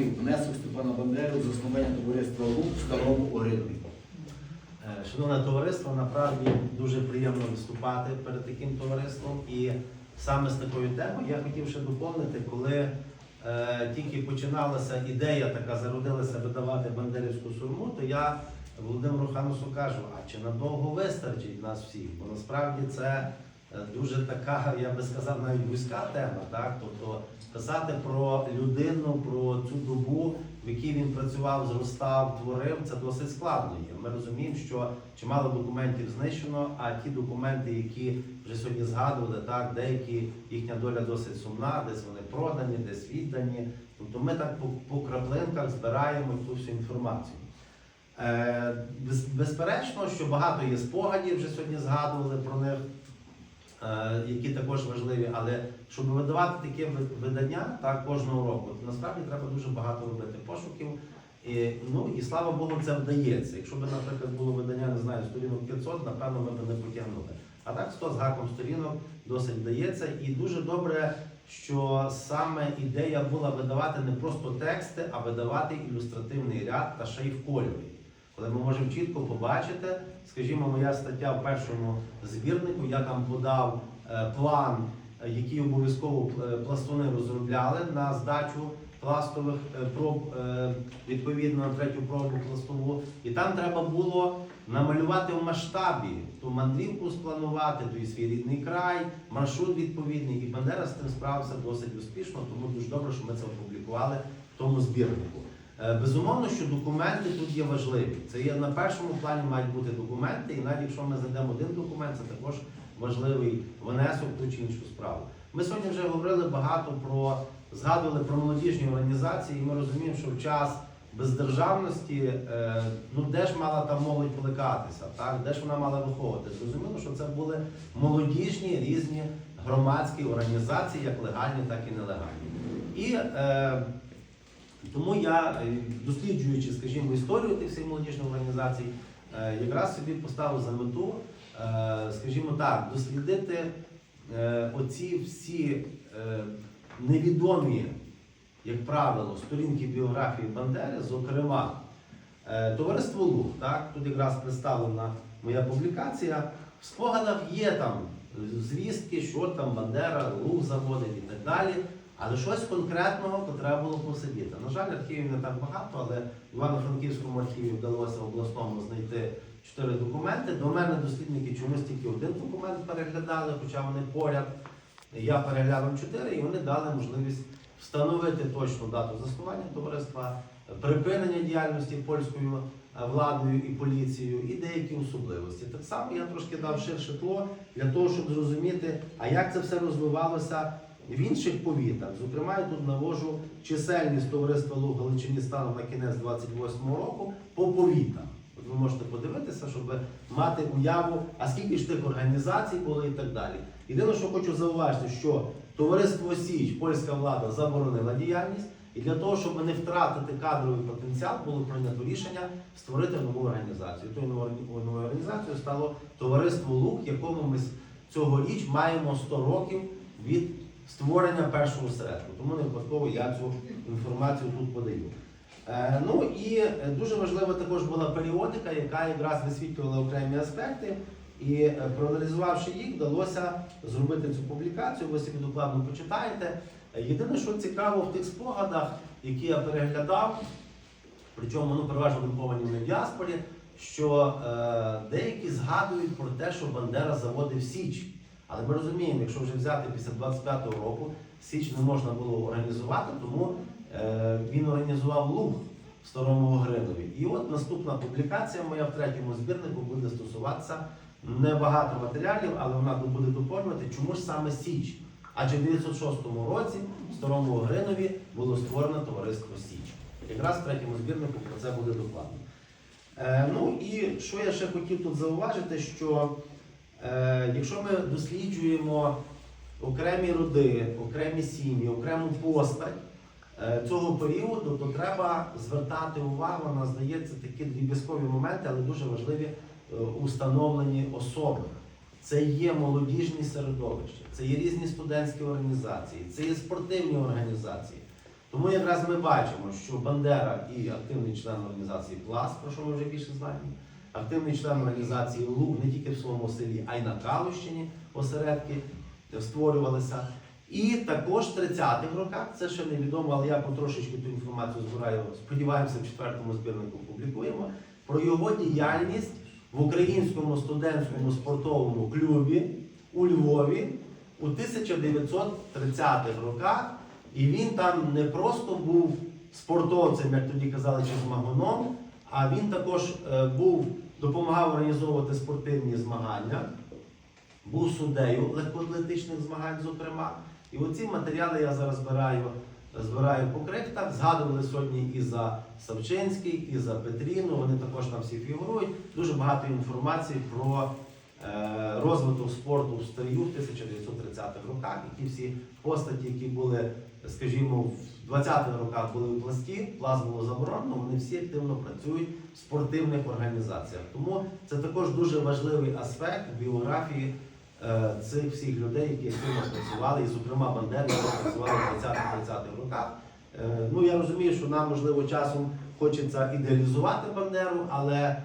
підтримую внесок Степана Бандери у заснування товариства ЛУК в Старому Огридові. Е, Шановне товариство, насправді дуже приємно виступати перед таким товариством. І саме з такою темою я хотів ще доповнити, коли е, тільки починалася ідея така, зародилася видавати бандерівську сурму, то я Володимиру Ханусу кажу, а чи надовго вистачить нас всіх? Бо насправді це дуже така, я би сказав, навіть вузька тема. Так? Тобто писати про людину, про цю добу, в якій він працював, зростав, творив, це досить складно є. Ми розуміємо, що чимало документів знищено, а ті документи, які вже сьогодні згадували, так, деякі їхня доля досить сумна, десь вони продані, десь віддані. Тобто ми так по, по краплинках збираємо ту всю інформацію. Е, без, безперечно, що багато є спогадів, вже сьогодні згадували про них, які також важливі, але щоб видавати таке видання так, кожного року, то насправді треба дуже багато робити пошуків. І, ну і слава Богу, це вдається. Якщо б, наприклад, було видання, не знаю, сторінок 500, напевно, ми б не потягнули. А так 100 з гаком сторінок досить вдається. І дуже добре, що саме ідея була видавати не просто тексти, а видавати ілюстративний ряд та ще й в кольорі. Коли ми можемо чітко побачити, скажімо, моя стаття в першому збірнику, я там подав е, план, е, який обов'язково е, пластуни розробляли на здачу пластових проб відповідно на третю пробу пластову. І там треба було намалювати в масштабі ту мандрівку спланувати, той свій рідний край, маршрут відповідний. І Бандера з тим справився досить успішно, тому дуже добре, що ми це опублікували в тому збірнику. Е, Безумовно, що документи тут є важливі. Це є на першому плані мають бути документи, і навіть якщо ми знайдемо один документ, це також важливий внесок в ту чи іншу справу. Ми сьогодні вже говорили багато про згадували про молодіжні організації, і ми розуміємо, що в час бездержавності, е, ну де ж мала там молодь плекатися, так? де ж вона мала виховувати. Зрозуміло, що це були молодіжні різні громадські організації, як легальні, так і нелегальні. І е, тому я, е, досліджуючи, скажімо, історію тих всіх молодіжних організацій, е, якраз собі поставив за мету, е, скажімо так, дослідити оці всі невідомі, як правило, сторінки біографії Бандери, зокрема, товариство Луг, так, тут якраз представлена моя публікація. В спогадах є там звістки, що там Бандера, Луг заводить і так далі. Але щось конкретного то треба було посидіти. На жаль, архівів не так багато, але в Івано-Франківському архіві вдалося обласному знайти чотири документи. До мене дослідники чомусь тільки один документ переглядали, хоча вони поряд. Я переглянув чотири, і вони дали можливість встановити точну дату заснування товариства, припинення діяльності польською е, владою і поліцією і деякі особливості. Так само я трошки дав ширше тло для того, щоб зрозуміти, а як це все розвивалося в інших повітах. Зокрема, я тут навожу чисельність товариства Луг Галичині станом на кінець 28-го року по повітах. От ви можете подивитися, щоб мати уяву, а скільки ж тих організацій було і так далі. Єдине, що хочу зауважити, що товариство Січ, польська влада заборонила діяльність, і для того, щоб не втратити кадровий потенціал, було прийнято рішення створити нову організацію. Тою новою організацією стало товариство Лук, якому ми цьогоріч маємо 100 років від створення першого осередку. Тому не випадково я цю інформацію тут подаю. Е, ну і е, дуже важлива також була періодика, яка якраз висвітлювала окремі аспекти. І е, проаналізувавши їх, вдалося зробити цю публікацію. Ви собі докладно почитаєте. Єдине, що цікаво в тих спогадах, які я переглядав, причому ну, переважно друковані в діаспорі, що е, деякі згадують про те, що Бандера заводив Січ. Але ми розуміємо, якщо вже взяти після 25-го року, Січ не можна було організувати, тому е, він організував луг в Старому Гринові. І от наступна публікація моя в третьому збірнику буде стосуватися небагато матеріалів, але вона буде доповнювати, чому ж саме Січ. Адже в 906 році в Старому Гринові було створено товариство Січ. Якраз в третьому збірнику про це буде докладно. Е, ну і що я ще хотів тут зауважити, що якщо ми досліджуємо окремі роди, окремі сім'ї, окрему постать е, цього періоду, то треба звертати увагу на, здається, такі дріб'язкові моменти, але дуже важливі е, установлені особи. Це є молодіжні середовища, це є різні студентські організації, це є спортивні організації. Тому якраз ми бачимо, що Бандера і активний член організації Пласт, про що ми вже більше знаємо, активний член організації Луг не тільки в своєму селі, а й на Калущині осередки створювалися. І також в 30-х роках, це ще невідомо, але я потрошечки ту інформацію збираю, сподіваємося, в четвертому збірнику публікуємо, про його діяльність в українському студентському спортовому клубі у Львові у 1930-х роках. І він там не просто був спортовцем, як тоді казали, чи змагуном, а він також е, був, допомагав організовувати спортивні змагання, був суддею легкоатлетичних змагань, зокрема. І оці матеріали я зараз збираю, збираю по крихтах. Згадували сьогодні і за Савчинський, і за Петріну. Вони також там всі фігурують. Дуже багато інформації про розвиток спорту в в 1930-х роках, які всі постаті, які були, скажімо, в 20-х роках були в пласті, пласт було заборонено, вони всі активно працюють в спортивних організаціях. Тому це також дуже важливий аспект біографії е, цих всіх людей, які активно працювали, і, зокрема, Бандери, працювали в 20-30-х роках. Е, Ну, я розумію, що нам, можливо, часом хочеться ідеалізувати Бандеру, але е,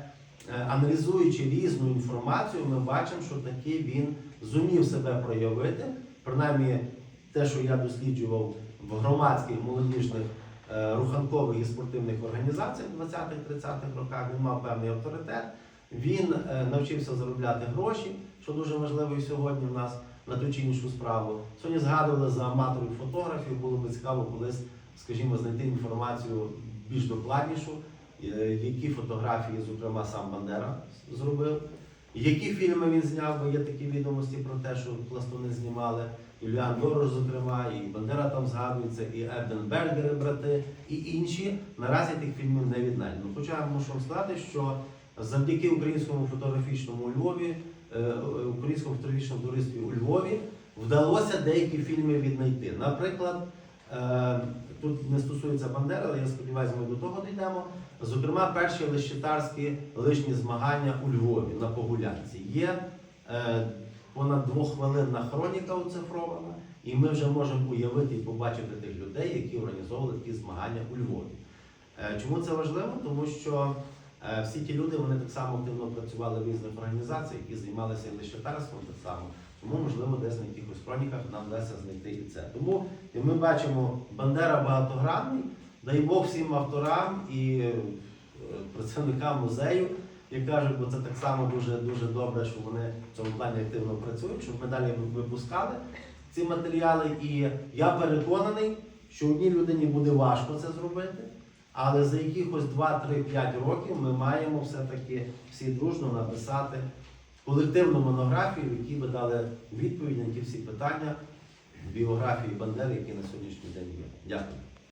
аналізуючи різну інформацію, ми бачимо, що таки він зумів себе проявити. Принаймні, те, що я досліджував в громадських молодіжних е, руханкових і спортивних організаціях в 20-30-х роках, він мав певний авторитет. Він е, навчився заробляти гроші, що дуже важливо і сьогодні в нас на ту чи іншу справу. Сьогодні згадували за аматорів фотографів, було би цікаво колись, скажімо, знайти інформацію більш докладнішу, е, які фотографії, зокрема, сам Бандера зробив, які фільми він зняв, бо є такі відомості про те, що пластуни знімали. Юліан Дорош, зокрема, і Бандера там згадується, і Ебденбергери, брати, і інші. Наразі тих фільмів не віднайдено. Хоча я мушу вам сказати, що завдяки українському фотографічному Львові, е, українському фотографічному туристі у Львові вдалося деякі фільми віднайти. Наприклад, е, тут не стосується Бандери, але я сподіваюся, ми до того дійдемо. Зокрема, перші лещитарські лишні змагання у Львові на Погулянці. Є е, понад двохвилинна хроніка оцифрована, і ми вже можемо уявити і побачити тих людей, які організовували такі змагання у Львові. Е, Чому це важливо? Тому що е, всі ті люди вони так само активно працювали в різних організаціях і займалися і лещатарством так само. Тому, можливо, десь на якихось хроніках нам вдасться знайти і це. Тому і ми бачимо Бандера багатогранний, дай Бог всім авторам і е, працівникам музею, як кажуть, бо це так само дуже дуже добре, що вони в цьому плані активно працюють, щоб ми далі випускали ці матеріали. І я переконаний, що одній людині буде важко це зробити. Але за якихось 2-3-5 років ми маємо все-таки всі дружно написати колективну монографію, в якій би дали відповідь на ті всі питання біографії Бандери, які на сьогоднішній день є. Дякую.